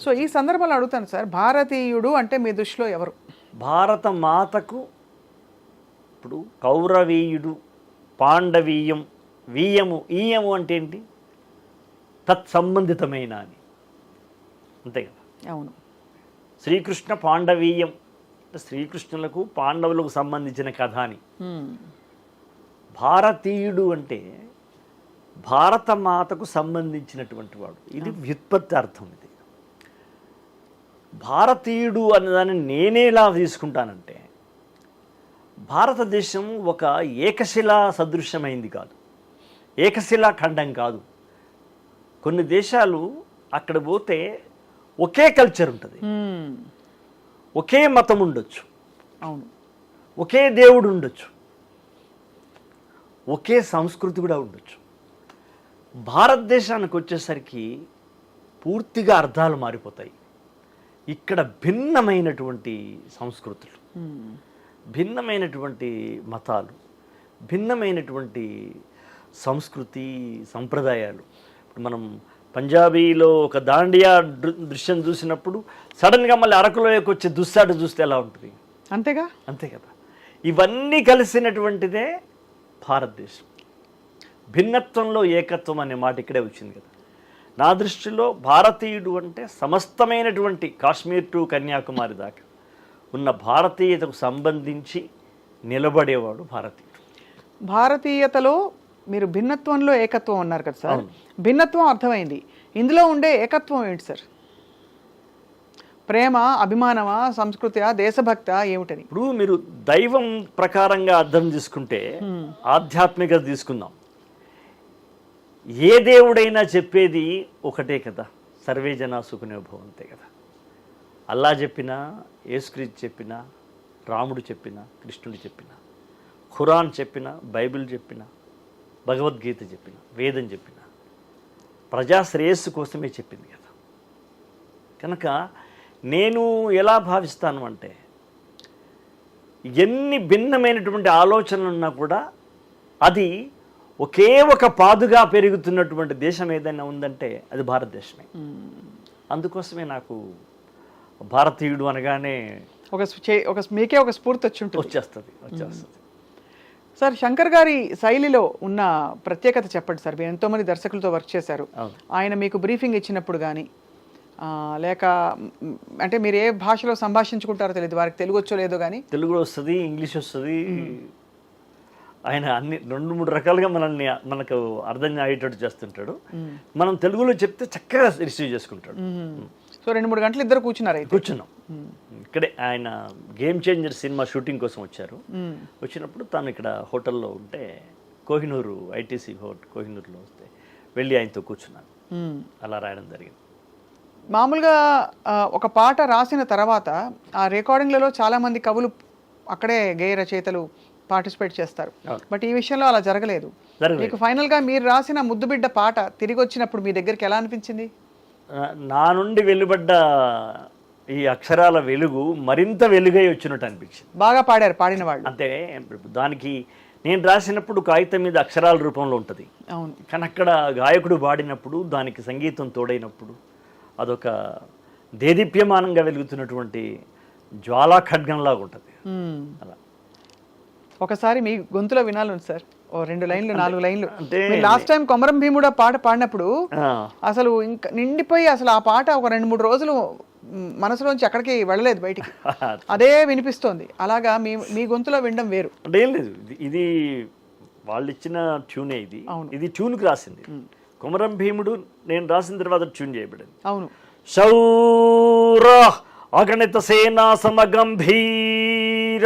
So ఈ సందర్భంలో అడుగుతాను సార్ భారతీయుడు అంటే మీ దృష్టిలో ఎవరు? భారత మాతకు ఇప్పుడు కౌరవీయుడు పాండవీయం వీయము ఈయము అంటే ఏంటి? తత్సంబంధితమైన అని. అంతే కదా? అవును. శ్రీకృష్ణ పాండవీయం శ్రీకృష్ణులకు పాండవులకు సంబంధించిన కథ అని. భారతీయుడు అంటే భారత మాతకు సంబంధించినటువంటి వాడు. ఇది వ్యుత్పత్తి అర్థం ఇది. భారతీయుడు అన్నదాన్ని నేనేలా తీసుకుంటానంటే భారతదేశం ఒక ఏకశిలా సదృశ్యమైంది కాదు. ఏకశిలా ఖండం కాదు. కొన్ని దేశాలు అక్కడ పోతే ఒకే కల్చర్ ఉంటుంది. ఒకే మతం ఉండొచ్చు. అవును. ఒకే దేవుడు ఉండొచ్చు. ఒకే సంస్కృతి కూడా ఉండొచ్చు. భారతదేశానికి వచ్చేసరికి పూర్తిగా అర్థాలు మారిపోతాయి. ఇక్కడ భిన్నమైనటువంటి సంస్కృతులు. భిన్నమైనటువంటి మతాలు భిన్నమైనటువంటి సంస్కృతి సంప్రదాయాలు. ఇప్పుడు మనం పంజాబీలో ఒక దాండియా దృశ్యం చూసినప్పుడు సడన్గా మళ్ళీ అరకులోకి వచ్చే దుస్సాట చూస్తే ఎలా ఉంటుంది? అంతేగా? అంతే కదా. ఇవన్నీ కలిసినటువంటిదే భారతదేశం. భిన్నత్వంలో ఏకత్వం అనే మాట ఇక్కడే వచ్చింది కదా. నా దృష్టిలో భారతీయుడు అంటే సమస్తమైనటువంటి కాశ్మీర్ టు కన్యాకుమారి దాకా ఉన్న భారతీయతకు సంబంధించి నిలబడేవాడు భారతీయుడు. భారతీయతలో మీరు భిన్నత్వంలో ఏకత్వం అన్నారు కదా సార్. భిన్నత్వం అర్థమైంది. ఇందులో ఉండే ఏకత్వం ఏంటి సార్? ప్రేమ అభిమానమా సంస్కృతి దేశభక్త ఏమిటని? ఇప్పుడు మీరు దైవం ప్రకారంగా అర్థం తీసుకుంటే ఆధ్యాత్మికత తీసుకుందాం. ఏ దేవుడైనా చెప్పేది ఒకటే కదా. సర్వే జనా భవంతే అంతే కదా. అల్లా చెప్పినా యేసుక్రీస్తు చెప్పినా రాముడు చెప్పినా కృష్ణుడు చెప్పినా ఖురాన్ చెప్పిన బైబిల్ చెప్పిన భగవద్గీత చెప్పిన వేదం చెప్పిన ప్రజా శ్రేయస్సు కోసమే చెప్పింది కదా. కనుక నేను ఎలా భావిస్తాను అంటే ఎన్ని భిన్నమైనటువంటి ఆలోచనలు ఉన్నా కూడా అది ఒకే ఒక పాదుగా పెరుగుతున్నటువంటి దేశం ఏదైనా ఉందంటే అది భారతదేశమే. అందుకోసమే నాకు భారతీయుడు అనగానే ఒక చే- ఒక మీకే ఒక స్ఫూర్తి వచ్చి ఉంటుంది. వచ్చేస్తుంది వచ్చేస్తుంది. సార్ శంకర్ గారి శైలిలో ఉన్న ప్రత్యేకత చెప్పండి సార్. మీరు ఎంతోమంది దర్శకులతో వర్క్ చేశారు. ఆయన మీకు బ్రీఫింగ్ ఇచ్చినప్పుడు కానీ లేక అంటే మీరు ఏ భాషలో సంభాషించుకుంటారో తెలియదు వారికి తెలుగు వచ్చో లేదో కానీ తెలుగు వస్తుంది ఇంగ్లీష్ వస్తుంది. ఆయన అన్ని రెండు మూడు రకాలుగా మనల్ని మనకు అర్థం అయ్యేటట్టు చేస్తుంటాడు. మనం తెలుగులో చెప్తే చక్కగా రిసీవ్ చేసుకుంటాడు. సో రెండు మూడు గంటలు ఇద్దరు కూర్చున్నారు కూర్చున్నాం. ఇక్కడే ఆయన గేమ్ చేంజర్ సినిమా షూటింగ్ కోసం వచ్చారు. వచ్చినప్పుడు తాను ఇక్కడ హోటల్లో ఉంటే కోహినూరు ఐటీసీ హోట్ కోహినూరులో వస్తే వెళ్ళి ఆయనతో కూర్చున్నాను. అలా రాయడం జరిగింది. మామూలుగా ఒక పాట రాసిన తర్వాత ఆ రికార్డింగ్లలో చాలా మంది కవులు అక్కడే గేయ రచయితలు పార్టిసిపేట్ చేస్తారు. బట్ ఈ విషయంలో అలా జరగలేదు. మీకు ఫైనల్గా మీరు రాసిన ముద్దుబిడ్డ పాట తిరిగి వచ్చినప్పుడు మీ దగ్గరికి ఎలా అనిపించింది? నా నుండి వెలువడ్డ ఈ అక్షరాల వెలుగు మరింత వెలుగై వచ్చినట్టు అనిపించింది. బాగా పాడారు పాడిన వాళ్ళు. అంతే దానికి నేను రాసినప్పుడు కాగితం మీద అక్షరాల రూపంలో ఉంటుంది. అవును. కానీ అక్కడ గాయకుడు పాడినప్పుడు దానికి సంగీతం తోడైనప్పుడు అదొక దేదీప్యమానంగా వెలుగుతున్నటువంటి జ్వాలా ఖడ్గంలాగా ఉంటుంది. అలా. ఒకసారి మీ గొంతులో వినాలి సార్. ఓ రెండు లైన్లు నాలుగు లైన్లు. లాస్ట్ టైం కొమరం భీముడు ఆ పాట పాడినప్పుడు అసలు ఇంకా నిండిపోయి అసలు ఆ పాట ఒక రెండు మూడు రోజులు మనసులోంచి ఎక్కడికి వెళ్ళలేదు బయటికి. అదే వినిపిస్తోంది. అలాగా మీ మీ గొంతులో వినడం వేరు. అంటే ఏం లేదు. ఇది- వాళ్ళు ఇచ్చిన ట్యూనే ఇది. అవును. ఇది ట్యూన్కి రాసింది. కుమరం భీముడు నేను రాసిన తర్వాత ట్యూన్ చేయబడింది. అవును. శౌర అగణిత సేనా సమగంభీర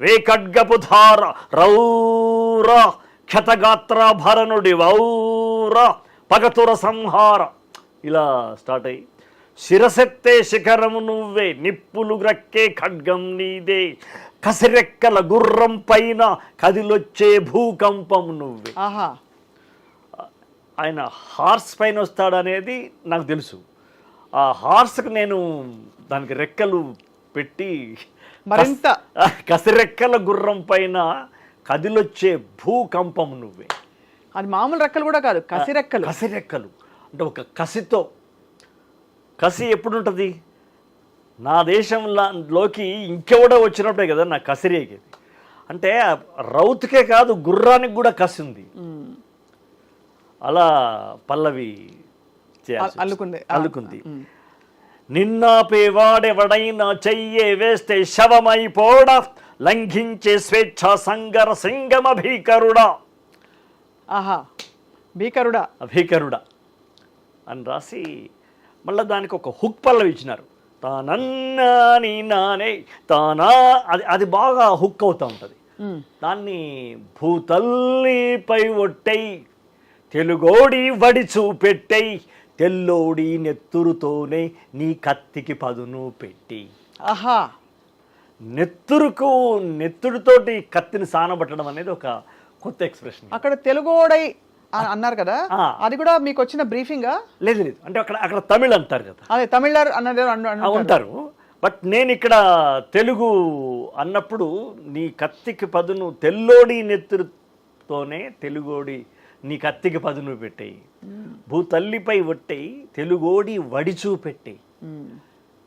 వే ఖడ్గపుధార రౌర క్షతగాత్ర భరణుడి వౌర పగతుర సంహార. ఇలా స్టార్ట్ అయ్యి. శిరసెత్తే శిఖరము నువ్వే నిప్పులు గ్రక్కే ఖడ్గం నీదే. కసిరెక్కల గుర్రం పైన కదిలొచ్చే భూకంపం నువ్వే. ఆహా. ఆయన హార్స్ పైన వస్తాడనేది నాకు తెలుసు. ఆ హార్స్కి నేను దానికి రెక్కలు పెట్టి మరింత కస్- కసిరెక్కల గుర్రం పైన కదిలొచ్చే భూకంపం నువ్వే. అది మామూలు రెక్కలు కూడా కాదు కసి రెక్కలు కసిరెక్కలు. అంటే ఒక కసితో కసి ఎప్పుడు ఉంటుంది నా దేశంలోకి ఇంకెవడో వచ్చినప్పుడే కదా నా కసి రేగేది. అంటే రౌతుకే కాదు గుర్రానికి కూడా కసి ఉంది. అలా పల్లవి. అల్లుకుంది. అల్లుకుంది. నిన్నాపేవాడెవడైనా చెయ్యే వేస్తే శవమైపోడ లంఘించే స్వేచ్ఛ సంగర సింగమ భీకరుడా? ఆహా భీకరుడా? అభీకరుడా అని రాసి మళ్ళీ దానికి ఒక హుక్ పల్లవి ఇచ్చినారు. తానన్నా నీ నానే తానా అది అది బాగా హుక్ అవుతూ ఉంటుంది. దాన్ని భూతల్లిపై ఒట్టై తెలుగోడి వడి చూపెట్టై తెల్లోడి నెత్తురుతోనే నీ కత్తికి పదును పెట్టి. ఆహా. నెత్తురుకు నెత్తుడితోటి కత్తిని సానబట్టడం అనేది ఒక కొత్త ఎక్స్ప్రెషన్. అక్కడ తెలుగోడై అని అన్నారు కదా. అది కూడా మీకు వచ్చిన బ్రీఫింగా? లేదు లేదు. అంటే అక్కడ అక్కడ తమిళ్ అంటారు కదా. అదే అన్నది అన్న- ఉంటారు. బట్ నేను ఇక్కడ తెలుగు అన్నప్పుడు నీ కత్తికి పదును తెల్లోడి నెత్తురుతోనే తెలుగోడి నీ కత్తికి పదును పెట్టేయి. భూతల్లిపై ఒట్టేయి తెలుగోడి వడి చూపెట్టేయి ఉమ్.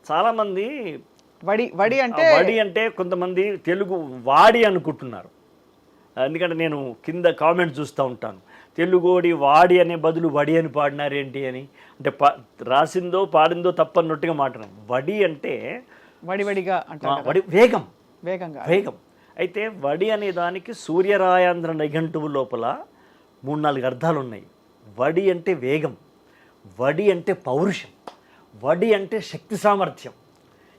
చాలామంది వడి వడి అంటే వడి అంటే కొంతమంది తెలుగు వాడి అనుకుంటున్నారు. ఎందుకంటే నేను కింద కామెంట్ చూస్తూ ఉంటాను. తెలుగోడి వాడి అనే బదులు వడి అని పాడినారేంటి అని. అంటే పా రాసిందో పాడిందో తప్పన్నట్టుగా మాట్లాడాను. వడి అంటే వడి వడిగా ఆ, అంటారు కదా. వడి వేగం. వేగంగా. వేగం. అయితే వడి అనే దానికి సూర్యరాయాంధ్ర నిఘంటువు లోపల మూడు నాలుగు అర్థాలు ఉన్నాయి. వడి అంటే వేగం వడి అంటే పౌరుషం వడి అంటే శక్తి సామర్థ్యం.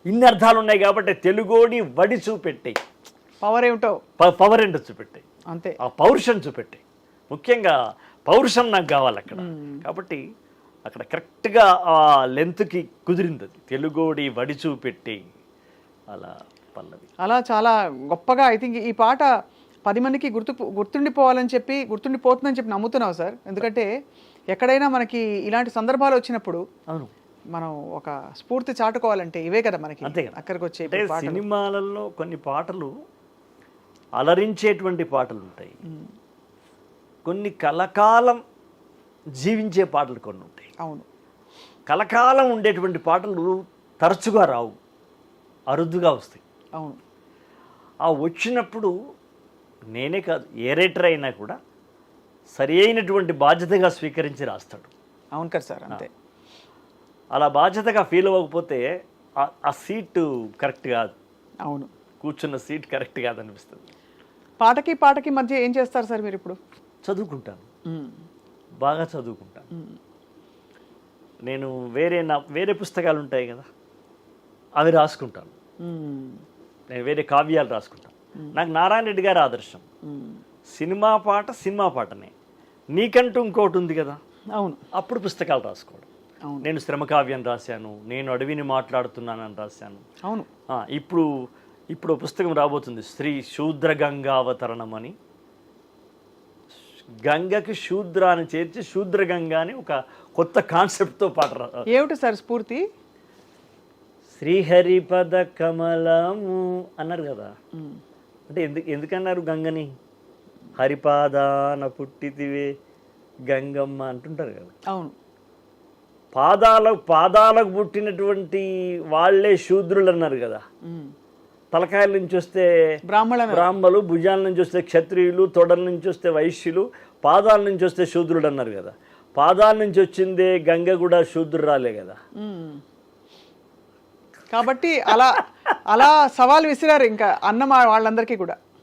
ఇన్ని అర్థాలు ఉన్నాయి కాబట్టి తెలుగోడి వడి చూపెట్టాయి. పవర్ ఏమిటో? పవర్ ఏంటో చూపెట్టాయి. అంతే. ఆ పౌరుషం చూపెట్టాయి. ముఖ్యంగా పౌరుషం నాకు కావాలి అక్కడ. కాబట్టి అక్కడ కరెక్ట్గా ఆ లెంత్కి కుదిరింది అది. తెలుగోడి వడి చూపెట్టి అలా పల్లవి. అలా చాలా గొప్పగా ఐ థింక్ ఈ పాట పది మందికి గుర్తు గుర్తుండిపోవాలని చెప్పి గుర్తుండిపోతుందని చెప్పి నమ్ముతున్నావు సార్. ఎందుకంటే ఎక్కడైనా మనకి ఇలాంటి సందర్భాలు వచ్చినప్పుడు అవును. మనం ఒక స్ఫూర్తి చాటుకోవాలంటే ఇవే కదా మనకి. అంతే. అక్కడికి వచ్చే సినిమాలలో కొన్ని పాటలు అలరించేటువంటి పాటలు ఉంటాయి. కొన్ని కలకాలం జీవించే పాటలు కొన్ని ఉంటాయి. అవును. కలకాలం ఉండేటువంటి పాటలు తరచుగా రావు. అరుదుగా వస్తాయి. అవును. ఆ వచ్చినప్పుడు నేనే కాదు ఏ రైటర్ అయినా కూడా సరి అయినటువంటి బాధ్యతగా స్వీకరించి రాస్తాడు. అవును కదా సార్ అంతే. అలా బాధ్యతగా ఫీల్ అవ్వకపోతే ఆ- సీటు కరెక్ట్ కాదు. అవును. కూర్చున్న సీట్ కరెక్ట్ కాదనిపిస్తుంది. పాటకి పాటకి మధ్య ఏం చేస్తారు సార్ మీరు ఇప్పుడు? చదువుకుంటాను. బాగా చదువుకుంటాను. నేను వేరే నా వేరే పుస్తకాలు ఉంటాయి కదా అవి రాసుకుంటాను. నేను వేరే కావ్యాలు రాసుకుంటాను. నాకు నారాయణ రెడ్డి గారి ఆదర్శం. సినిమా పాట సినిమా పాటనే. నీకంటూ ఇంకోటి ఉంది కదా? అవును. అప్పుడు పుస్తకాలు రాసుకోవడం. నేను శ్రమకావ్యం రాశాను నేను అడవిని మాట్లాడుతున్నానని రాశాను. అవును. ఇప్పుడు ఇప్పుడు పుస్తకం రాబోతుంది శ్రీ శూద్ర గంగావతరణం అని గంగకి శూద్ర అని చేర్చి శూద్ర గంగా అని ఒక కొత్త కాన్సెప్ట్తో పాట ఏమిటి సార్ స్ఫూర్తి? శ్రీహరిపద కమలము అన్నారు కదా. అంటే ఎందుకు ఎందుకన్నారు గంగని? హరిపాదాన పుట్టితివే గంగమ్మ అంటుంటారు కదా. అవును. పాదాలకు పాదాలకు పుట్టినటువంటి వాళ్ళే శూద్రులు అన్నారు కదా. తలకాయల నుంచి వస్తే బ్రాహ్మణ బ్రాహ్మలు భుజాల నుంచి వస్తే క్షత్రియులు తొడల నుంచి వస్తే వైశ్యులు పాదాల నుంచి వస్తే శూద్రుడు అన్నారు కదా. పాదాల నుంచి వచ్చిందే గంగ కూడా శూద్రురాలే కదా. కాబట్టి అలా అలా సవాల్ విసిరారు ఇంకా అన్న మా వాళ్ళందరికీ కూడా.